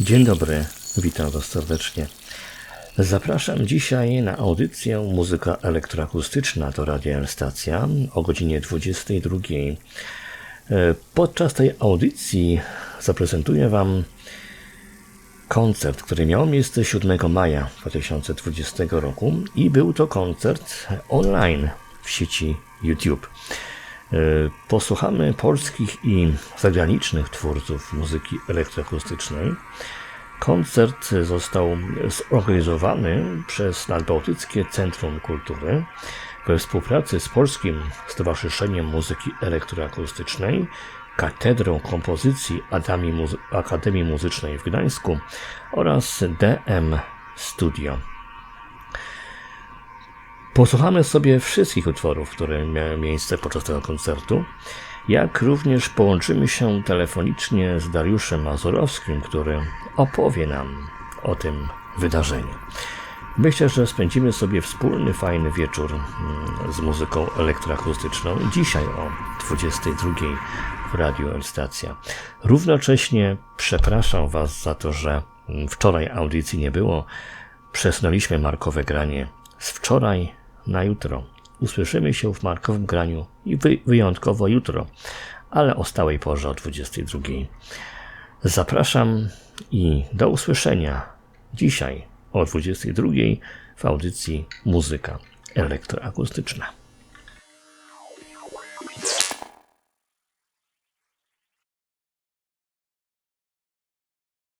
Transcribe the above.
Dzień dobry, witam Was serdecznie. Zapraszam dzisiaj na audycję Muzyka Elektroakustyczna to Radia L Stacja o godzinie 22. E, Podczas tej audycji zaprezentuję Wam koncert, który miał miejsce 7 maja 2020 roku i był to koncert online w sieci YouTube. E, Posłuchamy polskich i zagranicznych twórców muzyki elektroakustycznej. Koncert został zorganizowany przez Nadbałtyckie Centrum Kultury we współpracy z Polskim Stowarzyszeniem Muzyki Elektroakustycznej, Katedrą Kompozycji Akademii Muzycznej w Gdańsku oraz DM Studio. Posłuchamy sobie wszystkich utworów, które miały miejsce podczas tego koncertu, jak również połączymy się telefonicznie z Dariuszem Mazurowskim, który opowie nam o tym wydarzeniu. Myślę, że spędzimy sobie wspólny, fajny wieczór mm, z muzyką elektroakustyczną dzisiaj o 22 w Radiu El Stacja. Równocześnie przepraszam Was za to, że wczoraj audycji nie było. Przesunęliśmy markowe granie z wczoraj na jutro. Usłyszymy się w markowym graniu i wy, wyjątkowo jutro, ale o stałej porze o 22. Zapraszam i do usłyszenia dzisiaj o 22 w audycji Muzyka Elektroakustyczna.